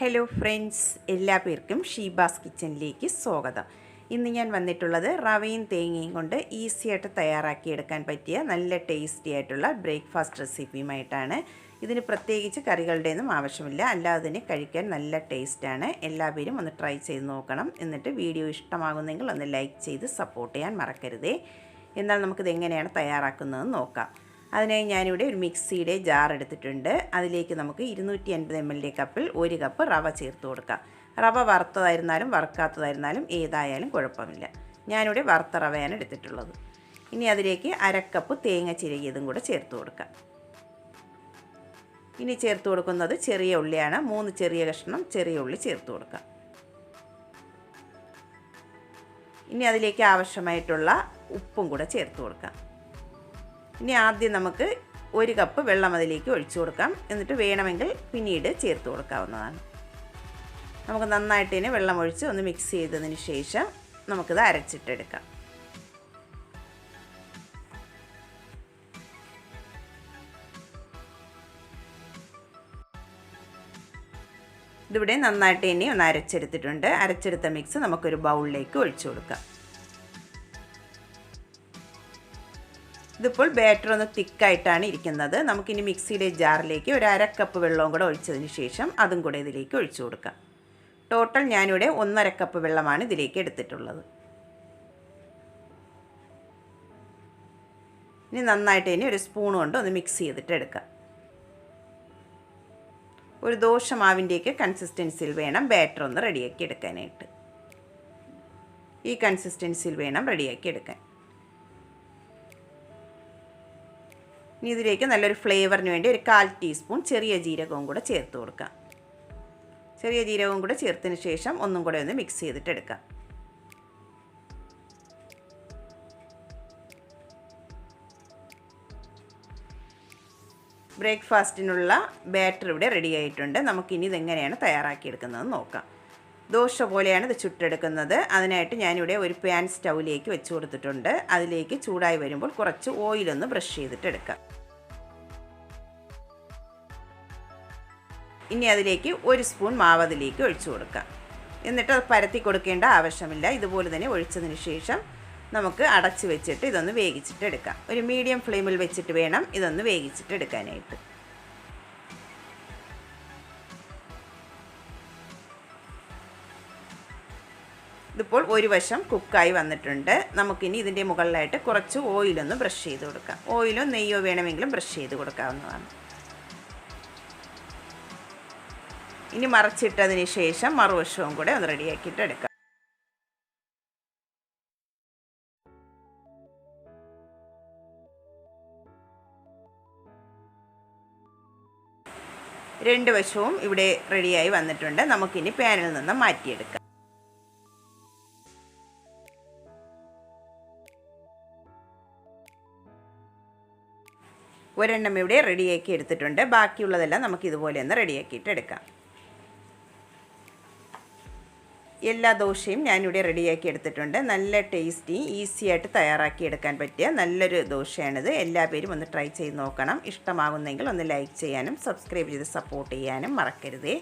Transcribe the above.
Hello friends എല്ലാ പേർക്കും ഷീബാസ് കിച്ചണിലേക്ക് സ്വാഗതം. ഇന്ന് ഞാൻ വന്നിട്ടുള്ളത് റവയും തേങ്ങയും കൊണ്ട് ഈസി ആയിട്ട് തയ്യാറാക്കിയെടുക്കാൻ പറ്റിയ നല്ല ടേസ്റ്റി ആയിട്ടുള്ള ബ്രേക്ക്ഫാസ്റ്റ് റെസിപ്പിയുമായിട്ടാണ് ഇതിന് പ്രത്യേകിച്ച് കറികളുടെയൊന്നും ആവശ്യമില്ല. അല്ലാതെ തന്നെ കഴിക്കാൻ നല്ല ടേസ്റ്റാണ് എല്ലാവരും ഒന്ന് ട്രൈ ചെയ്ത് നോക്കണം. എന്നിട്ട് വീഡിയോ ഇഷ്ടമാകുന്നെങ്കിൽ ഒന്ന് ലൈക്ക് ചെയ്ത് സപ്പോർട്ട് ചെയ്യാൻ മറക്കരുതേ. എന്നാൽ നമുക്കിത് എങ്ങനെയാണ് തയ്യാറാക്കുന്നതെന്ന് നോക്കാം. അതിനായി ഞാനിവിടെ ഒരു മിക്സിയുടെ ജാർ എടുത്തിട്ടുണ്ട്. അതിലേക്ക് നമുക്ക് ഇരുന്നൂറ്റി അൻപത് എം എൽ കപ്പിൽ ഒരു കപ്പ് റവ ചേർത്ത് കൊടുക്കാം. റവ വറുത്തതായിരുന്നാലും വറുക്കാത്തതായിരുന്നാലും ഏതായാലും കുഴപ്പമില്ല. ഞാനിവിടെ വറുത്ത റവയാണ് എടുത്തിട്ടുള്ളത്. ഇനി അതിലേക്ക് അരക്കപ്പ് തേങ്ങ ചിരകിയതും കൂടെ ചേർത്ത് കൊടുക്കാം. ഇനി ചേർത്ത് കൊടുക്കുന്നത് ചെറിയ ഉള്ളിയാണ്. മൂന്ന് ചെറിയ കഷ്ണം ചെറിയ ഉള്ളി ചേർത്ത് കൊടുക്കാം. ഇനി അതിലേക്ക് ആവശ്യമായിട്ടുള്ള ഉപ്പും കൂടെ ചേർത്ത് കൊടുക്കാം. ഇനി ആദ്യം നമുക്ക് ഒരു കപ്പ് വെള്ളം അതിലേക്ക് ഒഴിച്ചു കൊടുക്കാം. എന്നിട്ട് വേണമെങ്കിൽ പിന്നീട് ചേർത്ത് കൊടുക്കാവുന്നതാണ്. നമുക്ക് നന്നായിട്ട് ഇനി വെള്ളം ഒഴിച്ച് ഒന്ന് മിക്സ് ചെയ്തതിന് ശേഷം നമുക്കിത് അരച്ചിട്ടെടുക്കാം. ഇതിവിടെ നന്നായിട്ട് ഇനി ഒന്ന് അരച്ചെടുത്തിട്ടുണ്ട്. അരച്ചെടുത്ത മിക്സ് നമുക്കൊരു ബൗളിലേക്ക് ഒഴിച്ചു കൊടുക്കാം. ഇതിപ്പോൾ ബാറ്റർ ഒന്ന് തിക്കായിട്ടാണ് ഇരിക്കുന്നത്. നമുക്കിനി മിക്സിയുടെ ജാറിലേക്ക് ഒരു അര കപ്പ് വെള്ളവും കൂടെ ഒഴിച്ചതിന് ശേഷം അതും കൂടെ ഇതിലേക്ക് ഒഴിച്ചു കൊടുക്കാം. ടോട്ടൽ ഞാനിവിടെ ഒന്നര കപ്പ് വെള്ളമാണ് ഇതിലേക്ക് എടുത്തിട്ടുള്ളത്. ഇനി നന്നായിട്ട് ഇനി ഒരു സ്പൂൺ കൊണ്ട് ഒന്ന് മിക്സ് ചെയ്തിട്ട് എടുക്കാം. ഒരു ദോശ മാവിന്റെയൊക്കെ കൺസിസ്റ്റൻസിയിൽ വേണം ബാറ്റർ ഒന്ന് റെഡിയാക്കി എടുക്കാനായിട്ട്. ഈ കൺസിസ്റ്റൻസിയിൽ വേണം റെഡിയാക്കി എടുക്കാൻ. ഇനി ഇതിലേക്ക് നല്ലൊരു ഫ്ലേവറിന് വേണ്ടി ഒരു കാൽ ടീസ്പൂൺ ചെറിയ ജീരകവും കൂടെ ചേർത്ത് കൊടുക്കാം. ചെറിയ ജീരകവും കൂടെ ചേർത്തതിന് ശേഷം ഒന്നും കൂടെ ഒന്ന് മിക്സ് ചെയ്തിട്ട് എടുക്കാം. ബ്രേക്ക്ഫാസ്റ്റിനുള്ള ബാറ്റർ ഇവിടെ റെഡി ആയിട്ടുണ്ട്. നമുക്കിനി ഇതെങ്ങനെയാണ് തയ്യാറാക്കിയെടുക്കുന്നതെന്ന് നോക്കാം. ദോശ പോലെയാണ് ഇത് ചുട്ടെടുക്കുന്നത്. അതിനായിട്ട് ഞാനിവിടെ ഒരു പാൻ സ്റ്റൗവിലേക്ക് വെച്ച് കൊടുത്തിട്ടുണ്ട്. അതിലേക്ക് ചൂടായി വരുമ്പോൾ കുറച്ച് ഓയിലൊന്ന് ബ്രഷ് ചെയ്തിട്ട് എടുക്കാം. ഇനി അതിലേക്ക് ഒരു സ്പൂൺ മാവ് അതിലേക്ക് ഒഴിച്ചു കൊടുക്കാം. എന്നിട്ട് അത് പരത്തി കൊടുക്കേണ്ട ആവശ്യമില്ല. ഇതുപോലെ തന്നെ ഒഴിച്ചതിന് ശേഷം നമുക്ക് അടച്ച് വെച്ചിട്ട് ഇതൊന്ന് വേവിച്ചിട്ട് എടുക്കാം. ഒരു മീഡിയം ഫ്ലെയിമിൽ വെച്ചിട്ട് വേണം ഇതൊന്ന് വേവിച്ചിട്ട് ഇതിപ്പോൾ ഒരു വശം കുക്കായി വന്നിട്ടുണ്ട്. നമുക്കിനി ഇതിന്റെ മുകളിലായിട്ട് കുറച്ച് ഓയിലൊന്ന് ബ്രഷ് ചെയ്ത് കൊടുക്കാം. ഓയിലോ നെയ്യോ വേണമെങ്കിലും ബ്രഷ് ചെയ്ത് കൊടുക്കാവുന്നതാണ്. ഇനി മറച്ചിട്ടതിന് ശേഷം മറുവശവും കൂടെ ഒന്ന് റെഡിയാക്കിയിട്ട് എടുക്കാം. രണ്ട് വശവും ഇവിടെ റെഡിയായി വന്നിട്ടുണ്ട്. നമുക്കിനി പാനിൽ നിന്ന് മാറ്റിയെടുക്കാം. ഒരെണ്ണം ഇവിടെ റെഡിയാക്കി എടുത്തിട്ടുണ്ട്. ബാക്കിയുള്ളതെല്ലാം നമുക്ക് ഇതുപോലെ ഒന്ന് റെഡിയാക്കിയിട്ട് എടുക്കാം. എല്ലാ ദോശയും ഞാനിവിടെ റെഡിയാക്കി എടുത്തിട്ടുണ്ട്. നല്ല ടേസ്റ്റി ഈസി ആയിട്ട് തയ്യാറാക്കി എടുക്കാൻ പറ്റിയ നല്ലൊരു ദോശയാണിത്. എല്ലാ പേരും ഒന്ന് ട്രൈ ചെയ്ത് നോക്കണം. ഇഷ്ടമാകുന്നെങ്കിൽ ഒന്ന് ലൈക്ക് ചെയ്യാനും സബ്സ്ക്രൈബ് ചെയ്ത് സപ്പോർട്ട് ചെയ്യാനും മറക്കരുതേ.